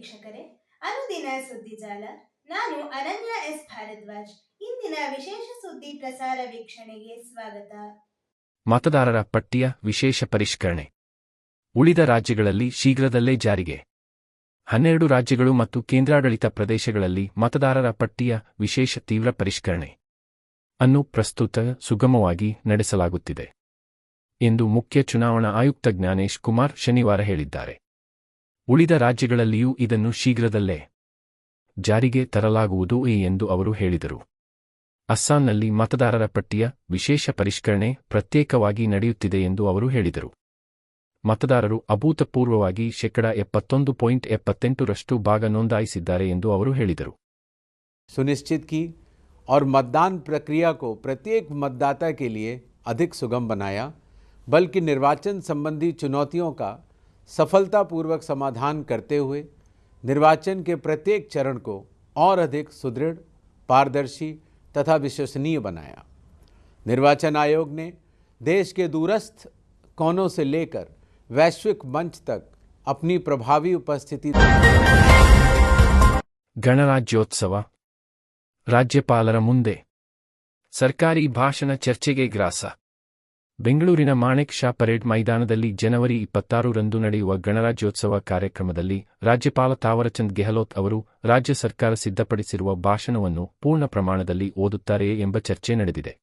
ವೀಕ್ಷಕರೇ, ಅನುದಿನ ಸುದ್ದಿ ಜಾಲ. ನಾನು ಅನನ್ಯ ಎಸ್. ಭಾರದ್ವಾಜ್. ಇಂದಿನ ವಿಶೇಷ ಸುದ್ದಿ ಪ್ರಸಾರ ವೀಕ್ಷಣೆಗೆ ಸ್ವಾಗತ. ಮತದಾರರ ಪಟ್ಟಿಯ ವಿಶೇಷ ಪರಿಷ್ಕರಣೆ. ಉಳಿದ ರಾಜ್ಯಗಳಲ್ಲಿ ಶೀಘ್ರದಲ್ಲೇ ಜಾರಿಗೆ. ಹನ್ನೆರಡು ರಾಜ್ಯಗಳು ಮತ್ತು ಕೇಂದ್ರಾಡಳಿತ ಪ್ರದೇಶಗಳಲ್ಲಿ ಮತದಾರರ ಪಟ್ಟಿಯ ವಿಶೇಷ ತೀವ್ರ ಪರಿಷ್ಕರಣೆ ಅನ್ನು ಪ್ರಸ್ತುತ ಸುಗಮವಾಗಿ ನಡೆಸಲಾಗುತ್ತಿದೆ ಎಂದು ಮುಖ್ಯ ಚುನಾವಣಾ ಆಯುಕ್ತ ಜ್ಞಾನೇಶ್ ಕುಮಾರ್ ಶನಿವಾರ ಹೇಳಿದ್ದಾರೆ. ಉಳಿದ ರಾಜ್ಯಗಳಲ್ಲಿಯೂ ಇದನ್ನು ಶೀಘ್ರದಲ್ಲೇ ಜಾರಿಗೆ ತರಲಾಗುವುದು ಎಂದು ಅವರು ಹೇಳಿದರು ಅಸ್ಸಾಂನಲ್ಲಿ ಮತದಾರರ ಪಟ್ಟಿಯ ವಿಶೇಷ ಪರಿಷ್ಕರಣೆ ಪ್ರತ್ಯೇಕವಾಗಿ ನಡೆಯುತ್ತಿದೆ ಎಂದು ಅವರು ಹೇಳಿದರು ಮತದಾರರು ಅಭೂತಪೂರ್ವವಾಗಿ ಶೇಕಡ ಎಪ್ಪತ್ತೊಂದು ಪಾಯಿಂಟ್ ಎಪ್ಪತ್ತೆಂಟರಷ್ಟು ಭಾಗ ನೋಂದಾಯಿಸಿದ್ದಾರೆ ಎಂದು ಅವರು ಹೇಳಿದರು सुनिश्चित की और मतदान प्रक्रिया को प्रत्येक मतदाता के लिए अधिक सुगम बनाया बल्कि निर्वाचन संबंधी चुनौतियों का सफलतापूर्वक समाधान करते हुए निर्वाचन के प्रत्येक चरण को और अधिक सुदृढ़ पारदर्शी तथा विश्वसनीय बनाया निर्वाचन आयोग ने देश के दूरस्थ कोनों से लेकर वैश्विक मंच तक अपनी प्रभावी उपस्थिति ಗಣರಾಜ್ಯೋತ್ಸವ ರಾಜ್ಯಪಾಲರ ಮುಂದೆ ಸರ್ಕಾರಿ ಭಾಷಣ ಚರ್ಚೆಗೆ ಗ್ರಾಸ ಬೆಂಗಳೂರಿನ ಮಾಣೆಕ್ ಶಾ ಪರೇಡ್ ಮೈದಾನದಲ್ಲಿ ಜನವರಿ ಇಪ್ಪತ್ತಾರರಂದು ನಡೆಯುವ ಗಣರಾಜ್ಯೋತ್ಸವ ಕಾರ್ಯಕ್ರಮದಲ್ಲಿ ರಾಜ್ಯಪಾಲ ತಾವರಚಂದ್ ಗೆಹ್ಲೋತ್ ಅವರು ರಾಜ್ಯ ಸರ್ಕಾರ ಸಿದ್ಧಪಡಿಸಿರುವ ಭಾಷಣವನ್ನು ಪೂರ್ಣ ಪ್ರಮಾಣದಲ್ಲಿ ಓದುತ್ತಾರೆಯೇ ಎಂಬ ಚರ್ಚೆ ನಡೆದಿದೆ.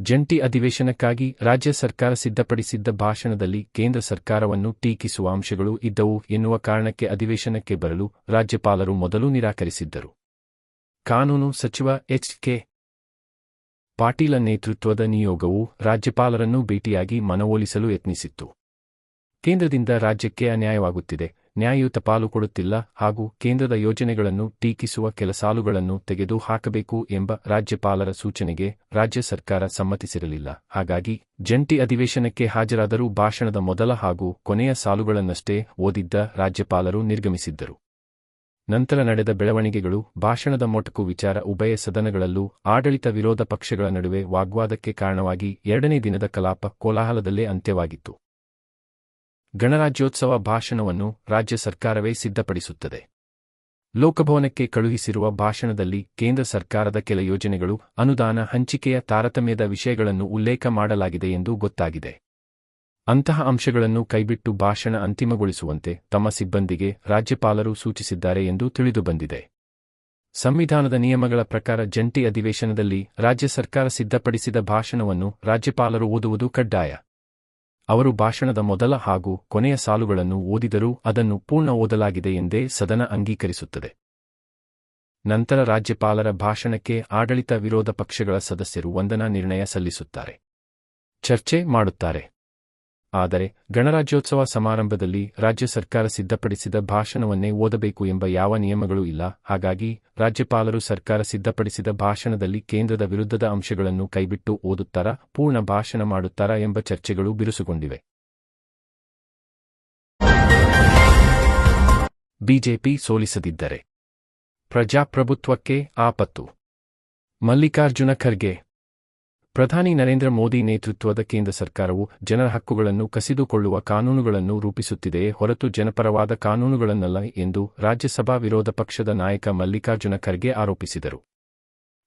ಜಂಟಿ ಅಧಿವೇಶನಕ್ಕಾಗಿ ರಾಜ್ಯ ಸರ್ಕಾರ ಸಿದ್ಧಪಡಿಸಿದ್ದ ಭಾಷಣದಲ್ಲಿ ಕೇಂದ್ರ ಸರ್ಕಾರವನ್ನು ಟೀಕಿಸುವ ಅಂಶಗಳು ಇದ್ದವು ಎನ್ನುವ ಕಾರಣಕ್ಕೆ ಅಧಿವೇಶನಕ್ಕೆ ಬರಲು ರಾಜ್ಯಪಾಲರು ಮೊದಲು ನಿರಾಕರಿಸಿದ್ದರು. ಕಾನೂನು ಸಚಿವ ಎಚ್ ಕೆ ಪಾಟೀಲ ನೇತೃತ್ವದ ನಿಯೋಗವು ರಾಜ್ಯಪಾಲರನ್ನು ಭೇಟಿಯಾಗಿ ಮನವೊಲಿಸಲು ಯತ್ನಿಸಿತ್ತು. ಕೇಂದ್ರದಿಂದ ರಾಜ್ಯಕ್ಕೆ ಅನ್ಯಾಯವಾಗುತ್ತಿದೆ, ನ್ಯಾಯಯುತ ಪಾಲು ಕೊಡುತ್ತಿಲ್ಲ ಹಾಗೂ ಕೇಂದ್ರದ ಯೋಜನೆಗಳನ್ನು ಟೀಕಿಸುವ ಕೆಲ ಸಾಲುಗಳನ್ನು ತೆಗೆದು ಹಾಕಬೇಕು ಎಂಬ ರಾಜ್ಯಪಾಲರ ಸೂಚನೆಗೆ ರಾಜ್ಯ ಸರ್ಕಾರ ಸಮ್ಮತಿಸಿರಲಿಲ್ಲ. ಹಾಗಾಗಿ ಜಂಟಿ ಅಧಿವೇಶನಕ್ಕೆ ಹಾಜರಾದರೂ ಭಾಷಣದ ಮೊದಲ ಹಾಗೂ ಕೊನೆಯ ಸಾಲುಗಳನ್ನಷ್ಟೇ ಓದಿದ್ದ ರಾಜ್ಯಪಾಲರು ನಿರ್ಗಮಿಸಿದ್ದರು. ನಂತರ ನಡೆದ ಬೆಳವಣಿಗೆಗಳು, ಭಾಷಣದ ಮೊಟಕು ವಿಚಾರ, ಉಭಯ ಸದನಗಳಲ್ಲೂ ಆಡಳಿತ ವಿರೋಧ ಪಕ್ಷಗಳ ನಡುವೆ ವಾಗ್ವಾದಕ್ಕೆ ಕಾರಣವಾಗಿ ಎರಡನೇ ದಿನದ ಕಲಾಪ ಕೋಲಾಹಲದಲ್ಲೇ ಅಂತ್ಯವಾಗಿತ್ತು. ಗಣರಾಜ್ಯೋತ್ಸವ ಭಾಷಣವನ್ನು ರಾಜ್ಯ ಸರ್ಕಾರವೇ ಸಿದ್ಧಪಡಿಸುತ್ತದೆ. ಲೋಕಭವನಕ್ಕೆ ಕಳುಹಿಸಿರುವ ಭಾಷಣದಲ್ಲಿ ಕೇಂದ್ರ ಸರ್ಕಾರದ ಕೆಲ ಯೋಜನೆಗಳು, ಅನುದಾನ, ಹಂಚಿಕೆಯ ತಾರತಮ್ಯದ ವಿಷಯಗಳನ್ನು ಉಲ್ಲೇಖ ಮಾಡಲಾಗಿದೆ ಎಂದು ಗೊತ್ತಾಗಿದೆ. ಅಂತಹ ಅಂಶಗಳನ್ನು ಕೈಬಿಟ್ಟು ಭಾಷಣ ಅಂತಿಮಗೊಳಿಸುವಂತೆ ತಮ್ಮ ಸಿಬ್ಬಂದಿಗೆ ರಾಜ್ಯಪಾಲರು ಸೂಚಿಸಿದ್ದಾರೆ ಎಂದು ತಿಳಿದುಬಂದಿದೆ. ಸಂವಿಧಾನದ ನಿಯಮಗಳ ಪ್ರಕಾರ ಜಂಟಿ ಅಧಿವೇಶನದಲ್ಲಿ ರಾಜ್ಯ ಸರ್ಕಾರ ಸಿದ್ಧಪಡಿಸಿದ ಭಾಷಣವನ್ನು ರಾಜ್ಯಪಾಲರು ಓದುವುದು ಕಡ್ಡಾಯ. ಅವರು ಭಾಷಣದ ಮೊದಲ ಹಾಗೂ ಕೊನೆಯ ಸಾಲುಗಳನ್ನು ಓದಿದರೂ ಅದನ್ನು ಪೂರ್ಣ ಓದಲಾಗಿದೆ ಎಂದೇ ಸದನ ಅಂಗೀಕರಿಸುತ್ತದೆ. ನಂತರ ರಾಜ್ಯಪಾಲರ ಭಾಷಣಕ್ಕೆ ಆಡಳಿತ ವಿರೋಧ ಪಕ್ಷಗಳ ಸದಸ್ಯರು ವಂದನಾ ನಿರ್ಣಯ ಸಲ್ಲಿಸುತ್ತಾರೆ. ಚರ್ಚೆ ಮಾಡುತ್ತಾರೆ. ಆದರೆ ಗಣರಾಜ್ಯೋತ್ಸವ ಸಮಾರಂಭದಲ್ಲಿ ರಾಜ್ಯ ಸರ್ಕಾರ ಸಿದ್ಧಪಡಿಸಿದ ಭಾಷಣವನ್ನೇ ಓದಬೇಕು ಎಂಬ ಯಾವ ನಿಯಮಗಳೂ ಇಲ್ಲ. ಹಾಗಾಗಿ ರಾಜ್ಯಪಾಲರು ಸರ್ಕಾರ ಸಿದ್ಧಪಡಿಸಿದ ಭಾಷಣದಲ್ಲಿ ಕೇಂದ್ರದ ವಿರುದ್ಧದ ಅಂಶಗಳನ್ನು ಕೈಬಿಟ್ಟು ಓದುತ್ತಾರಾ, ಪೂರ್ಣ ಭಾಷಣ ಮಾಡುತ್ತಾರಾ ಎಂಬ ಚರ್ಚೆಗಳು ಬಿರುಸುಗೊಂಡಿವೆ. ಬಿಜೆಪಿ ಸೋಲಿಸದಿದ್ದರೆ ಪ್ರಜಾಪ್ರಭುತ್ವಕ್ಕೆ ಆಪತ್ತು. ಮಲ್ಲಿಕಾರ್ಜುನ ಖರ್ಗೆ ಪ್ರಧಾನಿ ನರೇಂದ್ರ ಮೋದಿ ನೇತೃತ್ವದ ಕೇಂದ್ರ ಸರ್ಕಾರವು ಜನರ ಹಕ್ಕುಗಳನ್ನು ಕಸಿದುಕೊಳ್ಳುವ ಕಾನೂನುಗಳನ್ನು ರೂಪಿಸುತ್ತಿದೆಯೇ ಹೊರತು ಜನಪರವಾದ ಕಾನೂನುಗಳನ್ನಲ್ಲ ಎಂದು ರಾಜ್ಯಸಭಾ ವಿರೋಧ ಪಕ್ಷದ ನಾಯಕ ಮಲ್ಲಿಕಾರ್ಜುನ ಖರ್ಗೆ ಆರೋಪಿಸಿದರು.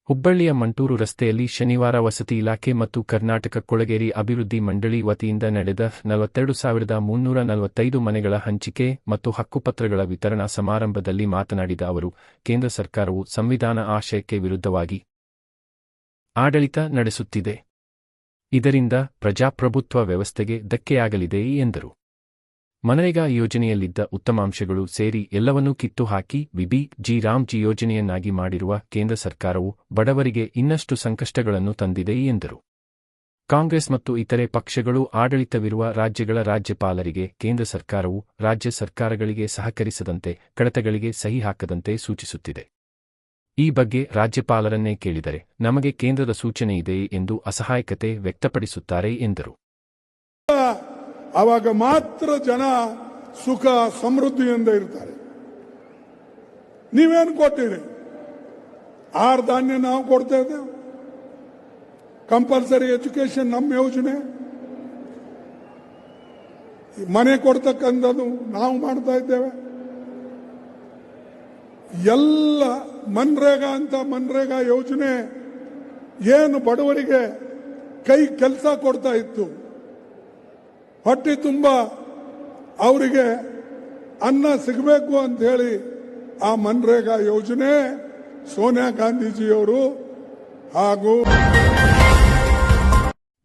ಹುಬ್ಬಳ್ಳಿಯ ಮಂಟೂರು ರಸ್ತೆಯಲ್ಲಿ ಶನಿವಾರ ವಸತಿ ಇಲಾಖೆ ಮತ್ತು ಕರ್ನಾಟಕ ಕೊಳಗೇರಿ ಅಭಿವೃದ್ಧಿ ಮಂಡಳಿ ವತಿಯಿಂದ ನಡೆದ ನಲವತ್ತೆರಡು ಸಾವಿರದ ಮುನ್ನೂರ ನಲವತ್ತೈದು ಮನೆಗಳ ಹಂಚಿಕೆ ಮತ್ತು ಹಕ್ಕುಪತ್ರಗಳ ವಿತರಣಾ ಸಮಾರಂಭದಲ್ಲಿ ಮಾತನಾಡಿದ ಅವರು, ಕೇಂದ್ರ ಸರ್ಕಾರವು ಸಂವಿಧಾನ ಆಶಯಕ್ಕೆ ವಿರುದ್ಧವಾಗಿ ಆಡಳಿತ ನಡೆಸುತ್ತಿದೆ. ಇದರಿಂದ ಪ್ರಜಾಪ್ರಭುತ್ವ ವ್ಯವಸ್ಥೆಗೆ ಧಕ್ಕೆಯಾಗಲಿದೆ ಎಂದರು. ಮನರೇಗಾ ಯೋಜನೆಯಲ್ಲಿದ್ದ ಉತ್ತಮಾಂಶಗಳು ಸೇರಿ ಎಲ್ಲವನ್ನೂ ಕಿತ್ತು ಹಾಕಿ ವಿಬಿ ಜಿ ರಾಮ್ಜಿ ಯೋಜನೆಯನ್ನಾಗಿ ಮಾಡಿರುವ ಕೇಂದ್ರ ಸರ್ಕಾರವು ಬಡವರಿಗೆ ಇನ್ನಷ್ಟು ಸಂಕಷ್ಟಗಳನ್ನು ತಂದಿದೆ ಎಂದರು. ಕಾಂಗ್ರೆಸ್ ಮತ್ತು ಇತರೆ ಪಕ್ಷಗಳು ಆಡಳಿತವಿರುವ ರಾಜ್ಯಗಳ ರಾಜ್ಯಪಾಲರಿಗೆ ಕೇಂದ್ರ ಸರ್ಕಾರವು ರಾಜ್ಯ ಸರ್ಕಾರಗಳಿಗೆ ಸಹಕರಿಸದಂತೆ, ಕಡತಗಳಿಗೆ ಸಹಿ ಹಾಕದಂತೆ ಸೂಚಿಸುತ್ತಿದೆ. ಈ ಬಗ್ಗೆ ರಾಜ್ಯಪಾಲರನ್ನೇ ಕೇಳಿದರೆ ನಮಗೆ ಕೇಂದ್ರದ ಸೂಚನೆ ಇದೆ ಎಂದು ಅಸಹಾಯಕತೆ ವ್ಯಕ್ತಪಡಿಸುತ್ತಾರೆ ಎಂದರು. ಅವಾಗ ಮಾತ್ರ ಜನ ಸುಖ, ಸಮೃದ್ಧಿಯಿಂದ ಇರ್ತಾರೆ. ನೀವೇನು ಕೊಟ್ಟಿರಿ? ಆರ್ ಧಾನ್ಯ ನಾವು ಕೊಡ್ತಾ ಇದ್ದೇವೆ. ಕಂಪಲ್ಸರಿ ಎಜುಕೇಶನ್ ನಮ್ಮ ಯೋಜನೆ. ಮನೆ ಕೊಡ್ತಕ್ಕಂಥದ್ದು ನಾವು ಮಾಡ್ತಾ ಇದ್ದೇವೆ. ಎಲ್ಲ ಮನ್ರೇಗಾ ಅಂತ ಮನ್ರೇಗಾ ಯೋಜನೆ ಏನು ಬಡವರಿಗೆ ಕೈ ಕೆಲಸ ಕೊಡ್ತಾ ಇತ್ತು. ಹೊಟ್ಟೆ ತುಂಬ, ಅವರಿಗೆ ಅನ್ನ ಸಿಗಬೇಕು ಅಂತ ಹೇಳಿ ಆ ಮನ್ರೇಗಾ ಯೋಜನೆ ಸೋನಿಯಾ ಗಾಂಧೀಜಿಯವರು ಹಾಗೂ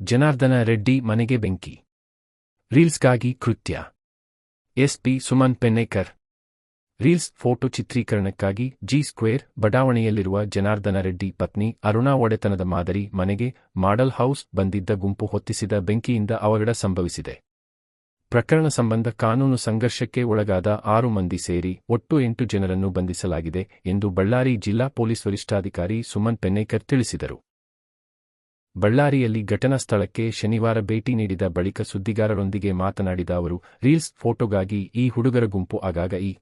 ಜನಾರ್ದನ ರೆಡ್ಡಿ ಮನೆಗೆ ಬೆಂಕಿ. ರೀಲ್ಸ್ಗಾಗಿ ಕೃತ್ಯ. SP Suman Pennekar. Reels photo ಚಿತ್ರೀಕರಣಕ್ಕಾಗಿ G square ಬಡಾವಣೆಯಲ್ಲಿರುವ ಜನಾರ್ದನ ರೆಡ್ಡಿ ಪತ್ನಿ ಅರುಣಾ ಒಡೆತನದ ಮಾದರಿ ಮನೆಗೆ ಮಾಡಲ್ ಹೌಸ್ ಬಂದಿದ್ದ ಗುಂಪು ಹೊತ್ತಿಸಿದ ಬೆಂಕಿಯಿಂದ ಅವಘಡ ಸಂಭವಿಸಿದೆ. ಪ್ರಕರಣ ಸಂಬಂಧ ಕಾನೂನು ಸಂಘರ್ಷಕ್ಕೆ ಒಳಗಾದ ಆರು ಮಂದಿ ಸೇರಿ ಒಟ್ಟು ಎಂಟು ಜನರನ್ನು ಬಂಧಿಸಲಾಗಿದೆ ಎಂದು ಬಳ್ಳಾರಿ ಜಿಲ್ಲಾ ಪೊಲೀಸ್ ವರಿಷ್ಠಾಧಿಕಾರಿ ಸುಮನ್ ಪೆನ್ನೇಕರ್ ತಿಳಿಸಿದರು. ಬಳ್ಳಾರಿಯಲ್ಲಿ ಘಟನಾ ಸ್ಥಳಕ್ಕೆ ಶನಿವಾರ ಭೇಟಿ ನೀಡಿದ ಬಳಿಕ ಸುದ್ದಿಗಾರರೊಂದಿಗೆ ಮಾತನಾಡಿದ ಅವರು, ರೀಲ್ಸ್ ಫೋಟೋಗಾಗಿ ಈ ಹುಡುಗರ ಗುಂಪು ಆಗಾಗ ಈ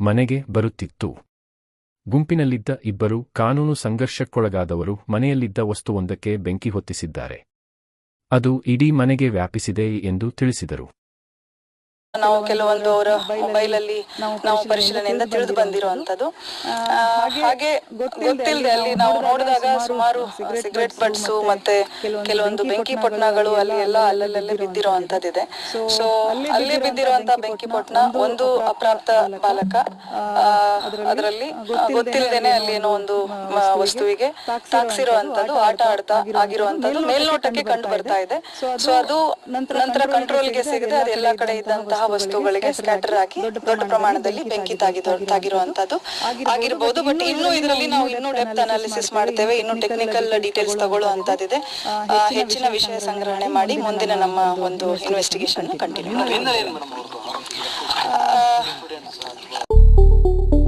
ಮನೆಗೆ ಬರುತ್ತಿತ್ತು. ಗುಂಪಿನಲ್ಲಿದ್ದ ಇಬ್ಬರು ಕಾನೂನು ಸಂಘರ್ಷಕ್ಕೊಳಗಾದವರು ಮನೆಯಲ್ಲಿದ್ದ ವಸ್ತುವೊಂದಕ್ಕೆ ಬೆಂಕಿ ಹೊತ್ತಿಸಿದ್ದಾರೆ. ಅದು ಇಡೀ ಮನೆಗೆ ವ್ಯಾಪಿಸಿದೆ ಎಂದು ತಿಳಿಸಿದರು. ನಾವು ಕೆಲವೊಂದು ಅವರ ಮೊಬೈಲ್ ಅಲ್ಲಿ ನಾವು ಪರಿಶೀಲನೆಯಿಂದ ತಿಳಿದು ಬಂದಿರುವಂತದ್ದು ಹಾಗೆ ಗೊತ್ತಿಲ್ಲದೆ ಅಲ್ಲಿ ನಾವು ನೋಡಿದಾಗ ಸುಮಾರು ಸಿಗರೆಟ್ ಬಟ್ಸು ಮತ್ತೆ ಕೆಲವೊಂದು ಬೆಂಕಿ ಪೊಟ್ಣಗಳು ಅಲ್ಲಿ ಎಲ್ಲ ಅಲ್ಲಲ್ಲೇ ಬಿದ್ದಿರುವಂತದ್ದಿದೆ ಸೊ ಅಲ್ಲಿ ಬಿದ್ದಿರುವಂತಹ ಬೆಂಕಿ ಪೊಟ್ಣ ಒಂದು ಅಪ್ರಾಪ್ತ ಬಾಲಕ. ಅದರಲ್ಲಿ ಗೊತ್ತಿಲ್ಲದೇನೆ ಅಲ್ಲಿ ಏನೋ ಒಂದು ವಸ್ತುವಿಗೆ ತಾಕ್ಸಿರುವಂತದ್ದು ಆಟ ಆಡ್ತಾ ಆಗಿರುವಂತದ್ದು ಮೇಲ್ನೋಟಕ್ಕೆ ಕಂಡು ಬರ್ತಾ ಇದೆ. ಸೊ ಅದು ನಂತರ ಕಂಟ್ರೋಲ್ಗೆ ಸಿಗದೆ ಅದೆಲ್ಲ ಕಡೆ ಇದ್ದಂತಹ ವಸ್ತುಗಳಿಗೆ ಸ್ಕ್ಯಾಟರ್ ಆಗಿ ದೊಡ್ಡ ಪ್ರಮಾಣದಲ್ಲಿ ಬೆಂಕಿ ತಾಗಿರುವಂತದ್ದು ಆಗಿರಬಹುದು ಬಟ್ ಇನ್ನು ಇದರಲ್ಲಿ ನಾವು ಇನ್ನೂ ಡೆಪ್ತ್ ಅನಾಲಿಸಿಸ್ ಮಾಡ್ತೇವೆ ಇನ್ನು ಟೆಕ್ನಿಕಲ್ ಡೀಟೇಲ್ಸ್ ತಗೊಳ್ಳುವಂತದ್ದಿದೆ ಹೆಚ್ಚಿನ ವಿಷಯ ಸಂಗ್ರಹಣೆ ಮಾಡಿ ಮುಂದಿನ ನಮ್ಮ ಒಂದು ಇನ್ವೆಸ್ಟಿಗೇಷನ್ ಕಂಟಿನ್ಯೂ